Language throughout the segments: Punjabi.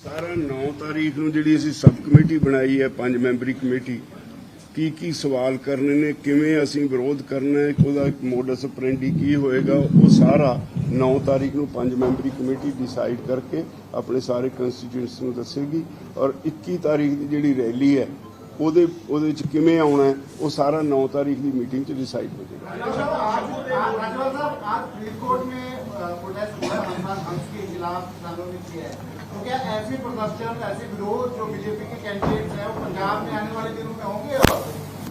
ਸਾਰਾ 9 ਤਾਰੀਖ ਨੂੰ ਜਿਹੜੀ ਅਸੀਂ ਸਬ ਕਮੇਟੀ ਬਣਾਈ ਹੈ ਪੰਜ ਮੈਂਬਰੀ ਕਮੇਟੀ ਕੀ ਕੀ ਸਵਾਲ ਕਰਨੇ ਨੇ ਕਿਵੇਂ ਅਸੀਂ ਵਿਰੋਧ ਕਰਨਾ ਹੈ ਉਹਦਾ ਇੱਕ ਮੋਡਸ ਆਪਰੈਂਡੀ ਕੀ ਹੋਏਗਾ ਉਹ ਸਾਰਾ 9 ਤਾਰੀਖ ਨੂੰ ਪੰਜ ਮੈਂਬਰੀ ਕਮੇਟੀ ਡਿਸਾਈਡ ਕਰਕੇ ਆਪਣੇ ਸਾਰੇ ਕੰਸਟੀਟਿਊਐਂਟਸ ਨੂੰ ਦੱਸੇਗੀ ਔਰ 21 ਤਾਰੀਖ ਦੀ ਜਿਹੜੀ ਰੈਲੀ ਹੈ ਉਹਦੇ ਉਹਦੇ ਵਿੱਚ ਕਿਵੇਂ ਆਉਣਾ ਹੈ ਉਹ ਸਾਰਾ 9 ਤਾਰੀਖ ਦੀ ਮੀਟਿੰਗ 'ਚ ਡਿਸਾਈਡ ਹੋ ਜਾਏਗਾ राजभर साहब आज फरीदकोट में अ, प्रोटेस्ट हुआ है हनुमान हंस के खिलाफ किसानों ने किया है तो क्या ऐसे प्रदर्शन ऐसे विरोध जो बीजेपी के कैंडिडेट्स हैं वो पंजाब में आने वाले दिनों में होंगे और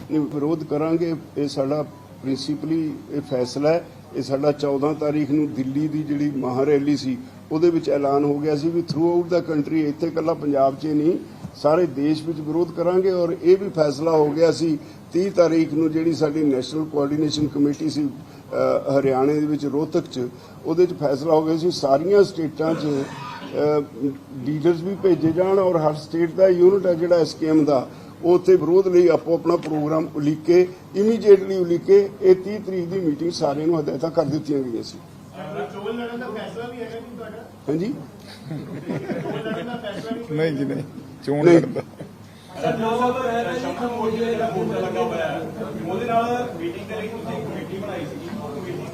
ਨਹੀਂ ਵਿਰੋਧ ਕਰਾਂਗੇ ਇਹ ਸਾਡਾ ਪ੍ਰਿੰਸੀਪਲੀ ਇਹ ਫੈਸਲਾ ਹੈ ਇਹ ਸਾਡਾ 14 ਤਾਰੀਖ ਨੂੰ ਦਿੱਲੀ ਦੀ ਜਿਹੜੀ ਮਹਾਰੈਲੀ ਸੀ ਉਹਦੇ ਵਿੱਚ ਐਲਾਨ ਹੋ ਗਿਆ ਸੀ ਵੀ ਥਰੂ ਆਊਟ ਦਾ ਕੰਟਰੀ ਇੱਥੇ ਇਕੱਲਾ ਪੰਜਾਬ 'ਚ ਹੀ ਨਹੀਂ ਸਾਰੇ ਦੇਸ਼ ਵਿੱਚ ਵਿਰੋਧ ਕਰਾਂਗੇ ਔਰ ਇਹ ਵੀ ਫੈਸਲਾ ਹੋ ਗਿਆ ਸੀ 30 ਤਾਰੀਖ ਨੂੰ ਜਿਹੜੀ ਸਾਡੀ ਨੈਸ਼ਨਲ ਕੋਆਰਡੀਨੇਸ਼ਨ ਕਮੇਟੀ ਸੀ ਅ, ਹਰਿਆਣੇ ਦੇ ਵਿੱਚ ਰੋਹਤਕ 'ਚ ਉਹਦੇ 'ਚ ਫੈਸਲਾ ਹੋ ਗਿਆ ਸੀ ਸਾਰੀਆਂ ਸਟੇਟਾਂ 'ਚ ਲੀਡਰਸ ਵੀ ਭੇਜੇ ਜਾਣ ਔਰ ਹਰ ਸਟੇਟ ਦਾ ਯੂਨਿਟ ਹੈ ਜਿਹੜਾ ਸਕੀਮ ਦਾ। ਉਹ ਉੱਥੇ ਵਿਰੋਧ ਲਈ ਆਪੋ ਆਪਣਾ ਪ੍ਰੋਗਰਾਮ ਉਲੀਕੇ ਇਮੀਡੀਏਟਲੀ ਉਲੀਕੇ ਇਹ 30 ਤਰੀਕ ਦੀ ਮੀਟਿੰਗ ਸਾਰਿਆਂ ਨੂੰ ਹਦਾਇਤਾਂ ਕਰ ਦਿੱਤੀਆਂ ਗਈਆਂ ਸੀ। ਚੋਣ ਲੜਨ ਦਾ ਫੈਸਲਾ ਵੀ ਹੈਗਾ ਜੀ ਤੁਹਾਡਾ? ਹਾਂਜੀ? ਚੋਣ ਲੜਨ ਦਾ ਫੈਸਲਾ ਵੀ ਨਹੀਂ ਜੀ ਨਹੀਂ। ਚੋਣ ਨਹੀਂ। ਲੜਦਾ ਉਹਦੇ ਨਾਲ ਮੀਟਿੰਗ ਦੇ ਲਈ ਤੁਸੀਂ ਇੱਕ ਕਮੇਟੀ ਬਣਾਈ ਸੀ। ਉਹ ਕਮੇਟੀ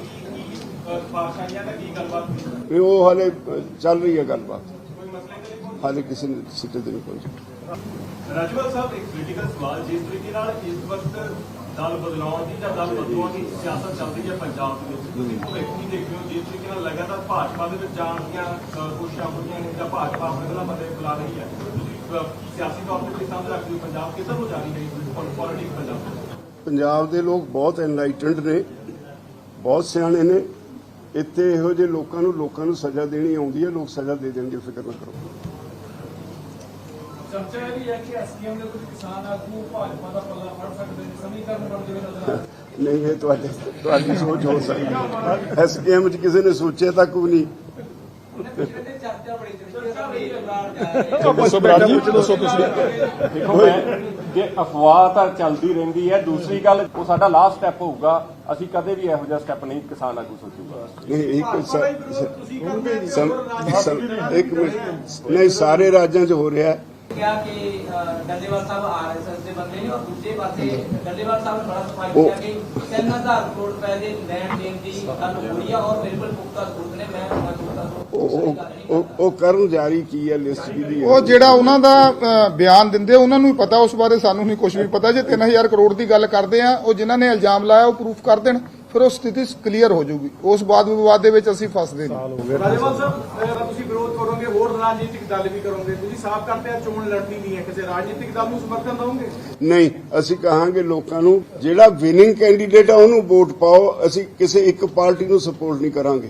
ਕੀ ਗੱਲਬਾਤ ਹੋਈ? ਵੀ ਉਹ ਹਾਲੇ ਅ, ਚੱਲ ਰਹੀ ਹੈ ਗੱਲਬਾਤ। ਕੋਈ ਮਸਲੇ ਹਾਲੇ ਕਿਸੇ ਨੇ ਸਿੱਟੇ ਤੇ ਨਹੀਂ ਪਹੁੰਚੀ ਰਾਜਵਲ ਸਾਹਿਬ ਇੱਕ ਪੋਲੀਟੀਕਲ ਸਵਾਲ ਜਿਸ ਤਰੀਕੇ ਨਾਲ ਇਸ ਵਕਤ ਦਲ ਬਦਲਾਉਣ ਦੀ ਜਾਂ ਦਲ ਬਦਲਾਉਣ ਦੀ ਸਿਆਸਤ ਚੱਲ ਰਹੀ ਹੈ ਪੰਜਾਬ ਦੇ ਵਿੱਚ। ਤੁਸੀਂ ਭਵਿੱਖ ਕੀ ਦੇਖਦੇ ਹੋ ਜਿਸ ਤਰੀਕੇ ਨਾਲ ਲਗਾਤਾਰ ਭਾਜਪਾ ਦੇ ਵਿੱਚ ਜਾਣ ਦੀਆਂ ਅ, ਕੋਸ਼ਿਸ਼ਾਂ ਹੋ ਰਹੀਆਂ ਨੇ ਜਾਂ ਭਾਜਪਾ ਆਪਣੇ ਵੱਲੋਂ ਬੰਦੇ ਬੁਲਾ ਰਹੀ ਹੈ। ਤੁਸੀਂ ਅ, ਸਿਆਸੀ ਤੌਰ ਤੇ ਕੋਈ ਸਮਝ ਰੱਖਦੇ ਹੋ? ਪੰਜਾਬ ਕਿੱਧਰ ਨੂੰ ਜਾ ਰਹੀ ਹੈ ਪੋਲਿਟਿਕਸ ਪੰਜਾਬ? ਪੰਜਾਬ ਦੇ ਲੋਕ ਬਹੁਤ ਐਨਲਾਈਟਨਡ ਨੇ ਬਹੁਤ ਸਿਆਣੇ ਨੇ। ਇੱਥੇ ਇਹੋ ਜਿਹੇ ਲੋਕਾਂ ਨੂੰ ਲੋਕਾਂ ਨੂੰ ਸਜ਼ਾ ਦੇਣੀ ਆਉਂਦੀ ਹੈ ਲੋਕ ਸਜ਼ਾ ਦੇ ਦੇਣਗੇ ਫਿਕਰ ਨਾ ਕਰੋ। ਚਰਚਾ ਇਹ ਵੀ ਹੈ ਕਿ ਐਸਡੀਐਮ ਦੇ ਕੁਝ ਕਿਸਾਨ ਆਗੂ ਭਾਜਪਾ ਦਾ ਪੱਲਾ ਫੜ ਸਕਦੇ ਨੇ ਸਮੀਕਰਨ ਬਣਦੇ ਹੋਏ ਨਜ਼ਰ ਆ। ਨਹੀਂ ਇਹ ਤੁਹਾਡੇ ਤੁਹਾਡੀ ਸੋਚ ਹੋ ਸਕਦੀ ਹੈ। ਐਸਕੇਐਮ ਚ ਕਿਸੇ ਨੇ ਸੋਚਿਆ ਤੱਕ ਵੀ ਨਹੀਂ। ਦੱਸੋ ਬਰਾੜ ਜੀ ਦੱਸੋ ਤੁਸੀਂ। ਦੇਖੋ ਮੈਂ ਜੇ ਅਫਵਾਹ ਤਾਂ ਚੱਲਦੀ ਰਹਿੰਦੀ ਹੈ ਦੂਸਰੀ ਗੱਲ ਉਹ ਸਾਡਾ ਲਾਸਟ ਸਟੈਪ ਹੋਊਗਾ। ਅਸੀਂ ਕਦੇ ਵੀ ਇਹੋ ਜਿਹਾ ਸਟੈਪ ਨਹੀਂ ਕਿਸਾਨ ਆਗੂ ਸੋਚੂਗਾ। ਨਹੀਂ ਇੱਕ ਸ- ਸਮ- ਸਮ- ਇੱਕ ਮਿੰਟ। ਨਹੀਂ ਸਾਰੇ ਰਾਜਾਂ? 'ਚ ਹੋ ਰਿਹਾ। ਹੈ ਕਿਹਾ ਕਿ ਅ, ਡੱਲੇਵਾਲ ਸਾਹਿਬ ਆਰਐਸਐਸ ਦੇ ਬੰਦੇ ਨੇ ਔਰ ਦੂਜੇ ਪਾਸੇ ਡੱਲੇਵਾਲ ਸਾਹਿਬ ਨੇ ਬੜਾ ਸਫ਼ਾਈ ਉਹ- ਕੀਤਾ ਕਿ 3000 ਕਰੋੜ ਰੁਪਏ ਦੇ ਲੈਣ ਦੇਣ ਦੀ ਗੱਲ ਹੋਈ ਆ ਔਰ ਬਿਲਕੁਲ ਪੁਖਤਾ ਸਬੂਤ ਨੇ ਮੈਂ ਉਹਨਾਂ ਪੁਖਤਾ ਉਹ ਕਰਨ ਜਾਰੀ ਕੀ ਹੈ ਲਿਸਟ ਹੈ ਉਹ ਜਿਹੜਾ ਉਹਨਾਂ ਦਾ ਬਿਆਨ ਦਿੰਦੇ ਉਹਨਾਂ ਨੂੰ ਪਤਾ ਉਸ ਬਾਰੇ ਸਾਨੂੰ ਨਹੀਂ ਕੁਝ ਵੀ ਪਤਾ। ਜੇ 3000 ਕਰੋੜ ਦੀ ਗੱਲ ਕਰਦੇ ਆ ਉਹ ਜਿਨ੍ਹਾਂ ਨੇ ਇਲਜ਼ਾਮ ਲਾਇਆ ਉਹ ਪ੍ਰੂਫ ਕਰ ਦੇਣ ਫਿਰ ਉਹ ਸਥਿਤੀ ਕਲੀਅਰ ਹੋ ਜਾਊਗੀ। ਉਸ ਬਾਅਦ ਵਿਵਾਦ ਦੇ ਵਿੱਚ ਅਸੀਂ ਫਸਦੇ ਨਹੀਂ। ਰਾਜੇਵਾਲ ਸਾਹਿਬ ਅਹ ਤੁਸੀਂ ਵਿਰੋਧ ਕਰੋਗੇ ਹੋਰ ਰਾਜਨੀਤਿਕ ਦਲ ਵੀ ਕਰੋਗੇ। ਤੁਸੀਂ ਸਾਫ਼ ਕਰਦੇ ਆ ਚੋਣ ਲੜਨੀ ਨਹੀਂ ਹੈ ਕਿਸੇ ਰਾਜਨੀਤਿਕ ਦਲ ਨੂੰ ਸਮਰਥਨ ਦਵੋਗੇ? ਨਹੀਂ ਅਸੀਂ ਕਹਾਂਗੇ ਲੋਕਾਂ ਨੂੰ ਜਿਹੜਾ ਵਿਨਿੰਗ ਕੈਂਡੀਡੇਟ ਆ ਉਹਨੂੰ ਵੋਟ ਪਾਓ। ਅਸੀਂ ਕਿਸੇ ਇੱਕ ਪਾਰਟੀ ਨੂੰ ਸਪੋਰਟ ਨਹੀਂ ਕਰਾਂਗੇ।